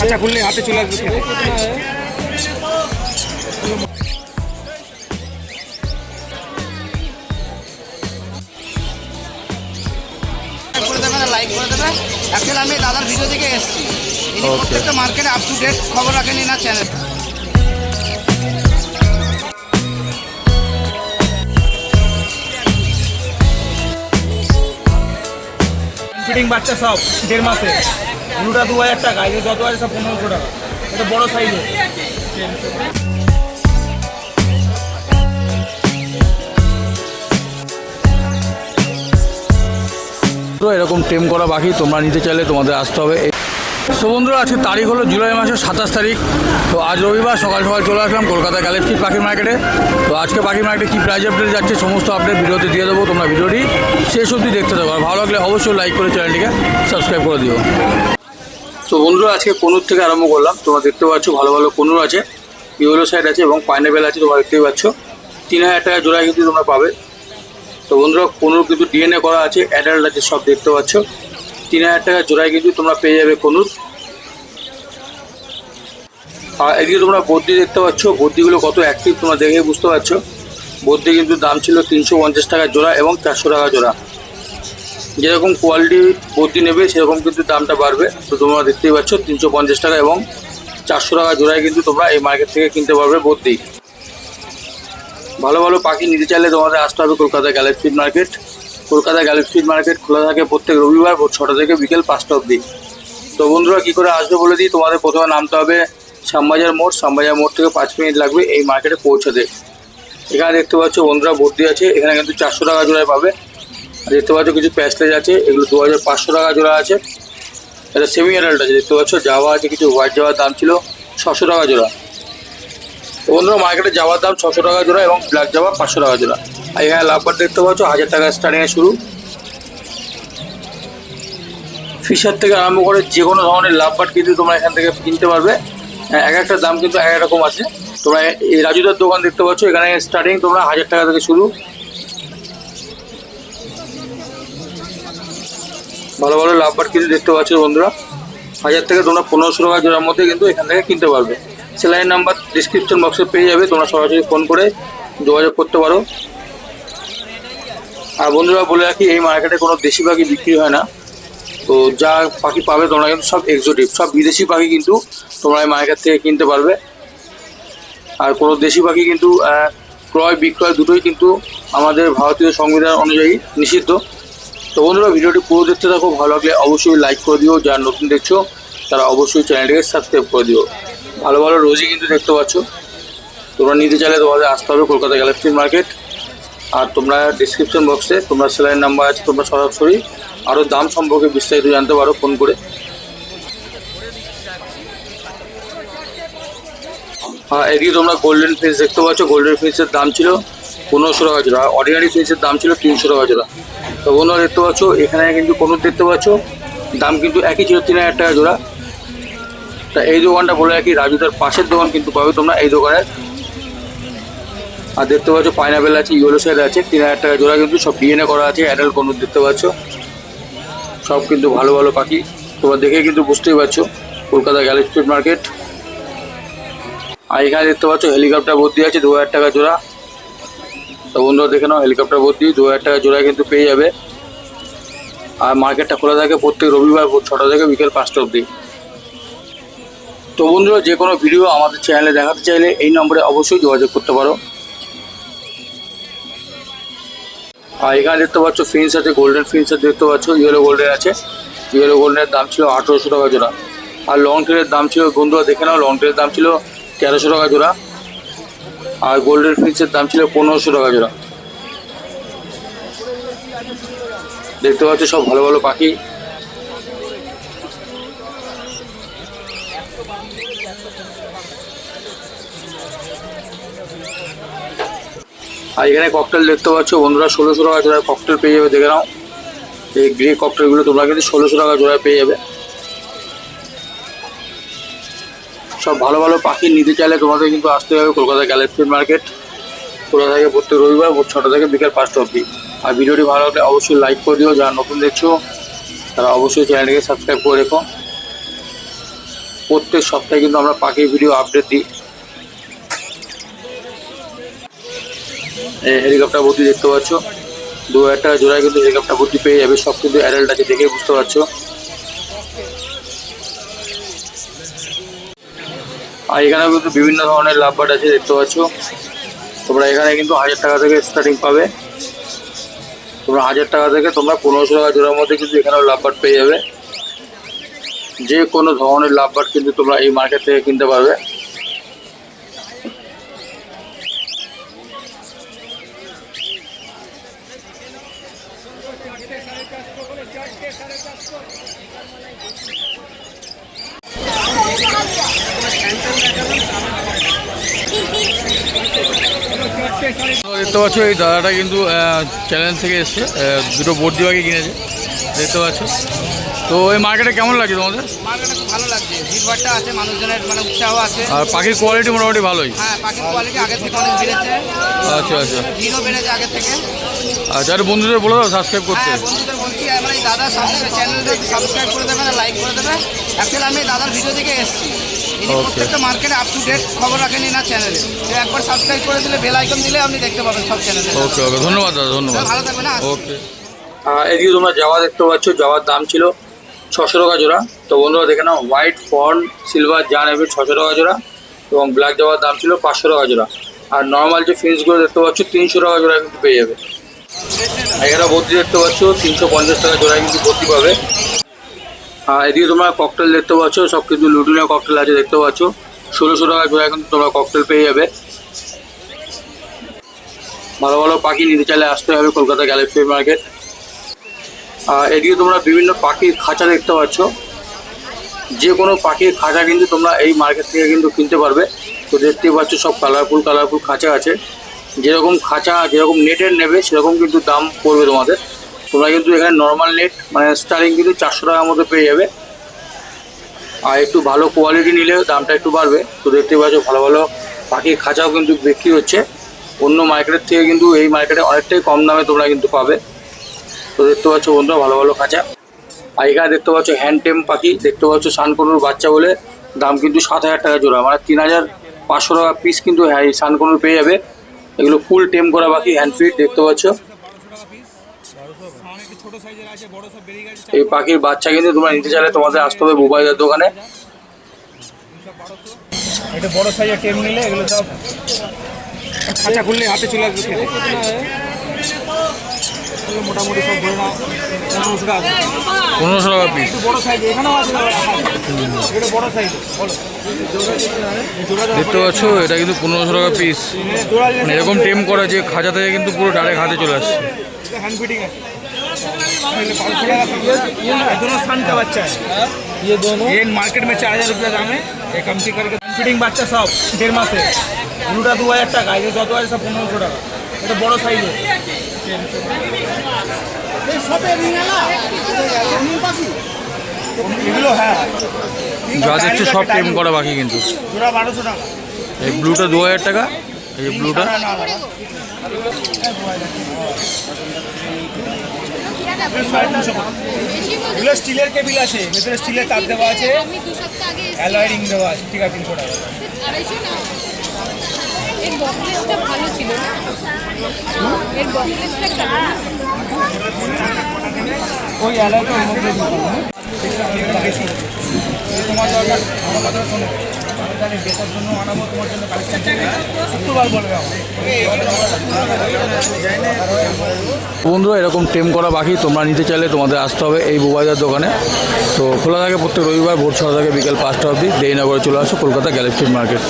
আচ্ছা খুললে হাতে চলে আসবে লাইক করে দেবে অ্যাকচুয়ালি আমি দাদার ভিডিও থেকে এসেছি। ইনি প্রত্যেকটা মার্কেটে আপ টু ডেট খবর রাখেন না চ্যানেল ফিটিং বাচ্চা সব দেড় মাসে। ব্লুটা দু হাজার টাকা, এই যত আছে সব পনেরোশো টাকা। এটা বড় সাইজের এরকম টেম করা বাকি, তোমরা নিতে চাইলে তোমাদের আসতে হবে। সো বন্ধুরা, আজকে তারিখ হলো জুলাই মাসের সাতাশ তারিখ। তো আজ রবিবার সকাল সকাল চলে আসলাম কলকাতা গ্যালেক্সি পাখির মার্কেটে তো আজকে পাখির মার্কেটে কী প্রাইজ আপডেট যাচ্ছে, সমস্ত আপডেট ভিডিওতে দিয়ে দেবো। তোমরা ভিডিওটি শেষ অবধি দেখতে থাকো। আর ভালো লাগলে অবশ্যই লাইক করে চ্যানেলটিকে সাবস্ক্রাইব করে দিও। তো বন্ধুরা, আজকে কনুর থেকে আরম্ভ করলাম। তোমরা দেখতে পাচ্ছ ভালো ভালো কনুর আছে ইউরো সাইড আছে এবং পাইনাপেল আছে, তোমরা দেখতেই পাচ্ছ। তিন হাজার টাকা জোড়ায় কিন্তু তোমরা পাবে। তো বন্ধুরা, কনুর কিন্তু ডিএনএ করা আছে অ্যাডাল্ট আছে, সব দেখতে পাচ্ছ। তিন হাজার টাকা জোড়ায় কিন্তু তোমরা পেয়ে যাবে কনুর। আর এদিকে তোমরা বদ্যি দেখতে পাচ্ছ বদ্যিগুলো কত অ্যাক্টিভ তোমরা দেখে বুঝতে পারছ। বদ্যি কিন্তু দাম ছিল তিনশো পঞ্চাশ টাকা জোড়া এবং চারশো টাকা জোড়া। যেরকম কোয়ালিটি বদ্যি নেবে, সেরকম কিন্তু দামটা বাড়বে। তো তোমরা দেখতেই পাচ্ছ, তিনশো পঞ্চাশ টাকা এবং চারশো টাকা জোড়ায় কিন্তু তোমরা এই মার্কেট থেকে কিনতে পারবে বদ্যি ভালো ভালো পাখি নিতে চাইলে তোমাদের আসতে হবে Kolkata galaxy market Kolkata galaxy market খোলা থাকে প্রত্যেক রবিবার ভোর ছটা থেকে বিকেল পাঁচটা অবধি। তো বন্ধুরা, কী করে আসবে বলে দিই, তোমাদের প্রথমে নামতে হবে শ্যামবাজার মোড়। শ্যামবাজার মোড় থেকে পাঁচ মিনিট লাগবে এই মার্কেটে পৌঁছাতে। এখানে দেখতে পাচ্ছ বন্ধুরা ভর্তি আছে, এখানে কিন্তু চারশো টাকা জোড়ায় পাবে। দেখতে পাচ্ছ কিছু প্যাসলেজ আছে এগুলো দু হাজার পাঁচশো টাকা জোড়া আছে। এটা সেমি অ্যাডাল্ট আছে দেখতে পাচ্ছ জাওয়া আছে কিছু হোয়াইট জাওয়ার দাম ছিল ছশো টাকা জোড়া। বন্ধুরা মার্কেটে যাওয়ার দাম ছশো টাকা জোড়া এবং ব্ল্যাক জামা পাঁচশো টাকা জোড়া। আর এখানে লাভবার দেখতে পাচ্ছ হাজার টাকা স্টার্টিংয়ে শুরু। ফিশার থেকে আরম্ভ করে যে কোনো ধরনের লাভবার কিন্তু তোমরা এখান থেকে কিনতে পারবে। হ্যাঁ, এক একটা দাম কিন্তু এক রকম আছে। তোমরা এই রাজুদার দোকান দেখতে পাচ্ছ এখানে স্টার্টিং তোমরা হাজার টাকা থেকে শুরু। ভালো ভালো লাভবার কিন্তু দেখতে পাচ্ছ বন্ধুরা। হাজার থেকে তোমরা পনেরোশো টাকা জোড়ার মধ্যে কিন্তু এখান থেকে কিনতে পারবে। সেলাইন নাম্বার ডিসক্রিপশন বক্সে পেয়ে যাবে, তোমরা সরাসরি ফোন করে যোগাযোগ করতে পারো। আর বন্ধুরা বলে রাখি, এই মার্কেটে কোনো দেশি পাখি বিক্রি হয় না। তো যা পাখি পাবে তোমরা কিন্তু সব এক্সোটিক সব বিদেশি পাখি কিন্তু তোমরা এই মার্কেট থেকে কিনতে পারবে। আর কোনো দেশি পাখি কিন্তু ক্রয় বিক্রয় দুটোই কিন্তু আমাদের ভারতীয় সংবিধান অনুযায়ী নিষিদ্ধ। তো বন্ধুরা, ভিডিওটি পুরো দেখতে থাকো, ভালো লাগলে অবশ্যই লাইক করে দিও, যারা নতুন দেখছ, তারা অবশ্যই চ্যানেলটিকে সাবস্ক্রাইব করে দিও। ভালো ভালো রোজই কিন্তু দেখতে পাচ্ছ। তোমরা নিতে চাইলে তোমাদের আসতে হবে কলকাতা গ্যালাক্সি মার্কেট আর তোমরা ডিসক্রিপশন বক্সে তোমরা সেলাইন নাম্বার আছে, তোমরা সরাসরি আরও দাম সম্পর্কে বিস্তারিত জানতে পারো ফোন করে। হ্যাঁ এদিকে তোমরা গোল্ডেন ফিস দেখতে পাচ্ছ। গোল্ডেন ফিসের দাম ছিল পনেরোশো টাকা জোড়া। অর্ডিনারি ফিসের দাম ছিল তিনশো টাকা জোড়া। তো দেখতে পাচ্ছ, এখানে কিন্তু কোনো দেখতে পাচ্ছ, দাম কিন্তু একই ছিল তিন হাজার টাকা জোড়া। তা এই দোকানটা বলে রাখি, রাজুদার পাশের দোকান কিন্তু পাবে তোমরা এই দোকানের। আর দেখতে পাচ্ছ পাইনাপেল আছে ইয়েলো সাইড আছে, তিন হাজার টাকা জোড়া কিন্তু সব ডিএনএ করা আছে অ্যাডাল্ট কোনো দেখতে পাচ্ছ। সব কিন্তু ভালো ভালো পাখি, তোমরা দেখে কিন্তু বুঝতেই পারছ, কলকাতা গ্যালি স্ট্রিট মার্কেট আর এখানে দেখতে পাচ্ছ হেলিকপ্টার ভর্তি আছে, দু হাজার টাকা জোড়া। তো বন্ধুরা, দেখে নাও হেলিকপ্টার ভর্তি, দু হাজার টাকা জোড়া কিন্তু পেয়ে যাবে। আর মার্কেটটা খোলা থাকে প্রত্যেক রবিবার ছটা থেকে বিকেল পাঁচটা অবধি। তো বন্ধুরা, যে কোনো ভিডিও আমাদের চ্যানেলে দেখাতে চাইলে এই নম্বরে অবশ্যই যোগাযোগ করতে পারো। আর এখানে দেখতে পাচ্ছ ফিন্স আছে গোল্ডেন ফিন্স আছে, দেখতে পাচ্ছ ইয়েলো গোল্ডেন আছে। ইয়েলো গোল্ডেনের দাম ছিল আঠেরোশো টাকা জোড়া। আর লং ট্রেনের দাম ছিল, বন্ধুরা, দেখে নাও লং ট্রেনের দাম ছিল তেরোশো টাকা জোড়া। আর গোল্ডেন ফিন্সের দাম ছিল পনেরোশো টাকা জোড়া। দেখতে পাচ্ছ সব ভালো ভালো পাখি। আর এখানে ককটেল দেখতে পাচ্ছ, বন্ধুরা ষোলোশো টাকা জোড়ায় ককটেল পেয়ে যাবে, দেখে নাও। এই গ্রে ককটেলগুলো তোমরা কিন্তু ষোলোশো টাকা জোড়ায় পেয়ে যাবে। সব ভালো ভালো পাখি নিতে চাইলে তোমাদের কিন্তু আসতে হবে কলকাতা গ্যালেক্সি মার্কেট। খোলা থাকে? প্রত্যেক রবিবার ভোর ছটা থেকে বিকেল পাঁচটা অবধি। আর ভিডিওটি ভালো লাগলে অবশ্যই লাইক করে দিও, যারা নতুন দেখছ, তারা অবশ্যই চ্যানেলটিকে সাবস্ক্রাইব করে রেখো। প্রত্যেক সপ্তাহে কিন্তু আমরা পাখির ভিডিও আপডেট দিই। হেলিকপ্টার ভর্তি দেখতে পাচ্ছ। দু টাকা জোড়ায় কিন্তু হেলিকপ্টার ভর্তি পেয়ে যাবে। সব কিন্তু অ্যাডাল্ট আছে দেখেই বুঝতে পারছ। আর এখানে কিন্তু বিভিন্ন ধরনের লাভ বার্ড আছে, দেখতে পাচ্ছ। তোমরা এখানে কিন্তু হাজার টাকা থেকে স্টার্টিং পাবে। তোমরা হাজার টাকা থেকে তোমরা পনেরোশো টাকা জোড়ার মধ্যে কিন্তু এখানেও লাভ বার্ড পেয়ে যাবে। যে কোনো ধরনের লাভ বার্ড কিন্তু তোমরা এই মার্কেট থেকে কিনতে পারবে। দেখতে পাচ্ছ এই দাদাটা কিন্তু চ্যানেল থেকে এসছে। দুটো বর্দি বাকি কিনেছে। দেখতে পাচ্ছ। তো এই মার্কেটে কেমন লাগছে তোমাদের? মার্কেটে খুব ভালো লাগছে। ভিড়ভাড়টা আছে মানুষজনের মানে উৎসাহ আছে। আর পাখির কোয়ালিটি মোটামুটি ভালোই। হ্যাঁ পাখির কোয়ালিটি থেকে অনেক বেড়েছে। আচ্ছা আচ্ছা। ভিড়ও বেড়েছে থেকে। আচ্ছা আর বন্ধুদের বলে দাও সাবস্ক্রাইব করতে। হ্যাঁ বন্ধুদের বলছি আমার এই দাদা চ্যানেলটা সাবস্ক্রাইব করে দেবে লাইক করে দেবে অ্যাকচুয়ালি আমি দাদার ভিডিও থেকে এসেছি। ইনি প্রত্যেকটা মার্কেটে আপ টু ডেট খবর রাখেন না চ্যানেলে তো একবার সাবস্ক্রাইব করে দিলে বেল আইকন দিলে আপনি দেখতে পাবেন সব চ্যানেলে ওকে ওকে ধন্যবাদ দাদা ধন্যবাদ। ভালো থাকবেন না ওকে এদিকে তোমরা যাওয়া দেখতে পাচ্ছ যাওয়ার দাম ছিল ছশো টাকা জোড়া। তো বন্ধুরা দেখে নাও হোয়াইট ফর্ন সিলভার যা নেবে ছশো টাকা জোড়া এবং ব্ল্যাক যাওয়ার দাম ছিল পাঁচশো টাকা জোড়া। আর নর্মাল যে ফিন্সগুলো দেখতে পাচ্ছ তিনশো টাকা জোড়া কিন্তু পেয়ে যাবে। এখানে ভর্তি দেখতে পাচ্ছ তিনশো পঞ্চাশ টাকা জোড়ায় কিন্তু ভর্তি পাবে। এদিকে তোমরা ককটেল দেখতে পাচ্ছ, সব কিন্তু লুটিনের ককটেল আছে, দেখতে পাচ্ছ। ষোলোশো টাকা জোড়ায় কিন্তু তোমরা ককটেল পেয়ে যাবে। ভালো ভালো পাখি নিতে চাইলে আসতে হবে কলকাতা গ্যালাক্সি মার্কেট আর এদিকে তোমরা বিভিন্ন পাখির খাঁচা দেখতে পাচ্ছ। যে কোনো পাখির খাঁচা কিন্তু তোমরা এই মার্কেট থেকে কিন্তু কিনতে পারবে। তো দেখতেই পাচ্ছ সব কালারফুল কালারফুল খাঁচা আছে। যেরকম খাঁচা, যেরকম নেটের নেবে, সেরকম কিন্তু দাম পড়বে তোমাদের। তোমরা কিন্তু এখানে নর্মাল নেট মানে স্টারিং কিন্তু চারশো টাকার মতো পেয়ে যাবে। আর একটু ভালো কোয়ালিটি নিলে দামটা একটু বাড়বে। তো দেখতে পাচ্ছ, ভালো ভালো পাখির খাঁচাও কিন্তু বিক্রি হচ্ছে। অন্য মার্কেটের থেকে কিন্তু এই মার্কেটে অনেকটাই কম দামে তোমরা কিন্তু পাবে। তো দেখতে পাচ্ছ বন্ধুরা, ভালো ভালো খাঁচা। আর এখানে দেখতে পাচ্ছ হ্যান্ড টেম পাখি, দেখতে পাচ্ছ সানকনুর বাচ্চা বলে দাম কিন্তু সাত হাজার টাকা জোড়া। মানে তিন হাজার পাঁচশো টাকা পিস কিন্তু হ্যাঁ সানকনুর পেয়ে যাবে। এগুলো ফুল টেম করা পাখি হ্যান্ড ফিট দেখতে পাচ্ছ অনেক ছোট সাইজের আছে বড় সব বেরিয়ে গেছে এই পাখির বাচ্চা কিন্তু তোমরা নিতে চাইলে তোমাদের আসতে হবে মোবাইলের দোকানে। দেখতে পাচ্ছ এটা কিন্তু পনেরোশো টাকা পিস মানে এরকম টেম করা যে খাজা থেকে কিন্তু পুরো ডাইরেক্ট হাতে চলে আসছে। दोनों सन का बच्चा है ये दोनों ये मार्केट में चार हज़ार रुपया दाम है ये कम से करके हैंड फिटिंग বাচ্চা সব দেড় মাসে ব্লুটা দু হাজার টাকা এই যে যত আছে সব পনেরোশো টাকা এটা বড় সাইজ এগুলো হ্যাঁ যা দেখছো সব টেম করা বাকি কিন্তু জোড়া বারোশো টাকা এই ব্লুটা দু হাজার টাকা এই যে ব্লুটা না, না, না। এগুলো সাড়ে তিনশো এগুলো স্টিলের কেবিল আছে ভেতরে স্টিলের তার দেওয়া আছে আমি দু সপ্তাহ আগে এসেছি। অ্যালয় রিং দেওয়া আছে ঠিক আছে তিনশো টাকা। ভালো ছিল ওই অ্যালয়টা তোমার দরকার আমার কথা শোনো বন্ধুরা, এরকম টেম করা বাকি, তোমরা নিতে চাইলে তোমাদের আসতে হবে এই বুবাইদার দোকানে। তো খোলা থাকে প্রত্যেক রবিবার, ভোর ছটা থেকে বিকেল পাঁচটা অবধি। দেইনগরে চলে আসো, কলকাতা গ্যালেক্সি মার্কেট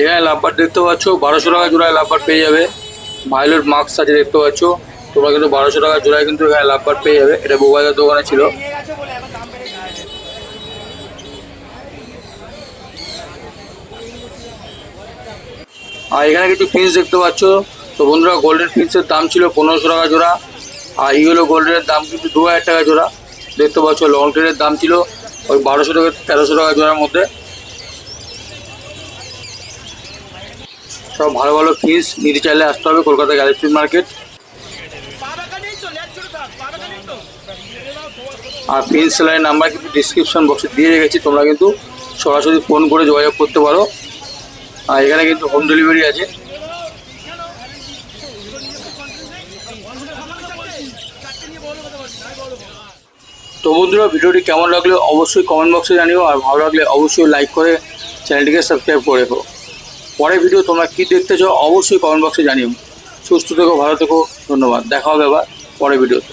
এখানে লাভবার দেখতে পাচ্ছ, বারোশো টাকা জোড়ায় লাভবার পেয়ে যাবে। ভায়োলেট মাস্ক আছে দেখতে পাচ্ছ। তোমরা কিন্তু বারোশো টাকা জোড়ায় কিন্তু এখানে লাভবার পেয়ে যাবে। এটা মোবাইলের দোকানে ছিল। আর এখানে কিছু ফিন্স দেখতে পাচ্ছ। তো বন্ধুরা গোল্ডেন ফিন্সের দাম ছিল পনেরোশো টাকা জোড়া, আর ইয়েলো গোল্ডেনের দাম কিন্তু দু হাজার টাকা জোড়া। দেখতে পাচ্ছ লং ট্রেনের দাম ছিল ওই বারোশো টাকা তেরোশো টাকা জোড়ার মধ্যে। সব ভালো ভালো ফিস নিতে চাইলে আসতে হবে কলকাতা গ্যালেক্সি মার্কেট আর প্রিন্স সেলারের নাম্বার কিন্তু ডিসক্রিপশন বক্সে দিয়ে রেখেছি, তোমরা কিন্তু সরাসরি ফোন করে যোগাযোগ করতে পারো। আর এখানে কিন্তু হোম ডেলিভারি আছে। তো বন্ধুরা, ভিডিওটি কেমন লাগলে অবশ্যই কমেন্ট বক্সে জানিও, আর ভালো লাগলে অবশ্যই লাইক করে চ্যানেলটিকে সাবস্ক্রাইব করে রেখো। পরের ভিডিও তোমরা কী দেখতে চাও অবশ্যই কমেন্ট বক্সে জানিও। সুস্থ থেকো, ভালো থেকো, ধন্যবাদ। দেখা হবে আবার পরে ভিডিওতে